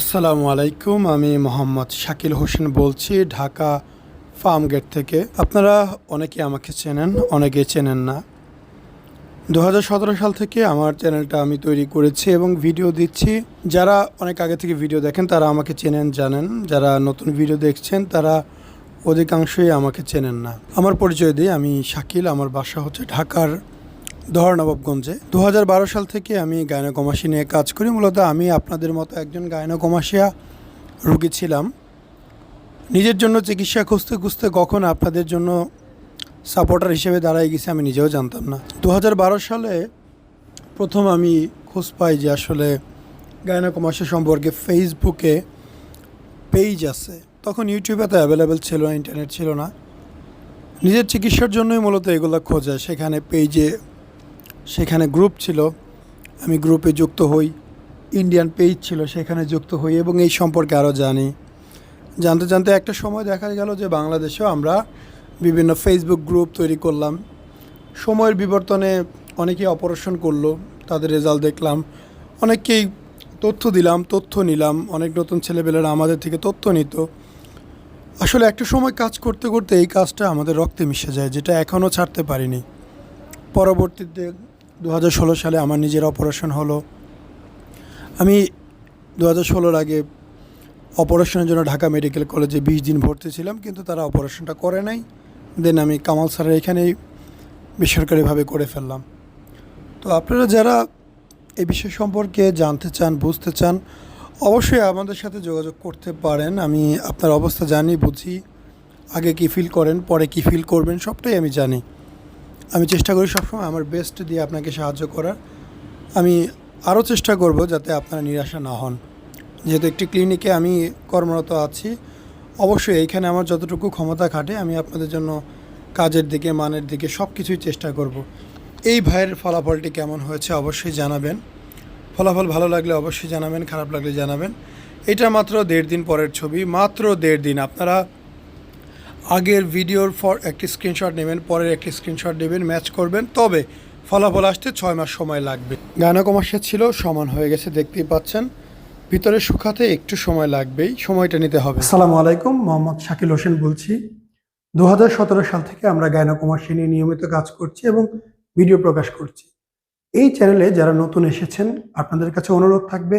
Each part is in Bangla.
আসসালামু আলাইকুম, আমি মোহাম্মদ শাকিল হোসেন বলছি ঢাকা ফার্ম গেট থেকে। আপনারা অনেকে আমাকে চেনেন, অনেকে চেনেন না। দু হাজার সতেরো সাল থেকে আমার চ্যানেলটা আমি তৈরি করেছি এবং ভিডিও দিচ্ছি। যারা অনেক আগে থেকে ভিডিও দেখেন, তারা আমাকে চেনেন, জানেন। যারা নতুন ভিডিও দেখছেন, তারা অধিকাংশই আমাকে চেনেন না। আমার পরিচয় দিই, আমি শাকিল, আমার বাসা হচ্ছে ঢাকার দহরনবাবগঞ্জে দু হাজার সাল থেকে আমি গায়নকমাসি নিয়ে কাজ করি। মূলত আমি আপনাদের মতো একজন গায়নকমাসিয়া রুগী ছিলাম। নিজের জন্য চিকিৎসা খুঁজতে খুঁজতে কখন আপনাদের জন্য সাপোর্টার হিসেবে দাঁড়াই গেছি আমি নিজেও জানতাম না। দু হাজার বারো সালে প্রথম আমি খোঁজ পাই যে আসলে গায়নকমাসি সম্পর্কে ফেসবুকে পেজ আছে। তখন ইউটিউবে তো অ্যাভেলেবেল ছিল না, ইন্টারনেট ছিল না। নিজের চিকিৎসার জন্যই মূলত এগুলো খোঁজা। সেখানে পেজে সেখানে গ্রুপ ছিল। আমি গ্রুপে যুক্ত হই। ইন্ডিয়ান পেজ ছিল, সেখানে যুক্ত হই এবং এই সম্পর্কে আরও জানি। জানতে জানতে একটা সময় দেখা গেল যে বাংলাদেশেও আমরা বিভিন্ন ফেসবুক গ্রুপ তৈরি করলাম। সময়ের বিবর্তনে অনেকেই অপারেশন করল, তাদের রেজাল্ট দেখলাম। অনেককেই তথ্য দিলাম, তথ্য নিলাম। অনেক নতুন ছেলেপেলেরা আমাদের থেকে তথ্য নিত। আসলে একটা সময় কাজ করতে করতে এই কাজটা আমাদের রক্তে মিশে যায়, যেটা এখনও ছাড়তে পারিনি। পরবর্তীতে দু হাজার ষোলো সালে আমার নিজের অপারেশন হলো। আমি দু হাজার আগে অপারেশনের জন্য ঢাকা মেডিকেল কলেজে বিশ দিন ভর্তি ছিলাম, কিন্তু তারা অপারেশনটা করে নাই। দেন আমি কামাল স্যারের এখানেই বেসরকারিভাবে করে ফেললাম। তো আপনারা যারা এই বিষয় সম্পর্কে জানতে চান, বুঝতে চান, অবশ্যই আমাদের সাথে যোগাযোগ করতে পারেন। আমি আপনার অবস্থা জানি, বুঝি, আগে কি ফিল করেন, পরে কি ফিল করবেন, সবটাই আমি জানি। আমি চেষ্টা করি সবসময় আমার বেস্ট দিয়ে আপনাকে সাহায্য করার। আমি আরও চেষ্টা করব যাতে আপনারা নিরাশা না হন। যেহেতু একটি ক্লিনিকে আমি কর্মরত আছি, অবশ্যই এইখানে আমার যতটুকু ক্ষমতা খাটে আমি আপনাদের জন্য কাজের দিকে, মানের দিকে সব কিছুই চেষ্টা করব। এই ভাইয়ের ফলাফলটি কেমন হয়েছে অবশ্যই জানাবেন। ফলাফল ভালো লাগলে অবশ্যই জানাবেন, খারাপ লাগলে জানাবেন। এটা মাত্র দেড় দিন পরের ছবি, মাত্র দেড় দিন। আপনারা আগের ভিডিওর ফর একটি স্ক্রিনশট নেবেন, পরের একটি স্ক্রিনশট নেবেন ম্যাচ করবেন। তবে ফলাফল আসতে ছয় মাস সময় লাগবে। গায়নকমাসা ছিল, সমান হয়ে গেছে, দেখতেই পাচ্ছেন। ভিতরে শুকাতে একটু সময় লাগবেই, সময়টা নিতে হবে। আসসালামু আলাইকুম, মোহাম্মদ শাকিল হোসেন বলছি। দু হাজার সতেরো সাল থেকে আমরা গায়নকমাসী নিয়ে নিয়মিত কাজ করছি এবং ভিডিও প্রকাশ করছি। এই চ্যানেলে যারা নতুন এসেছেন, আপনাদের কাছে অনুরোধ থাকবে,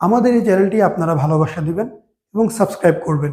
আমাদের এই চ্যানেলটি আপনারা ভালোবাসা দিবেন এবং সাবস্ক্রাইব করবেন।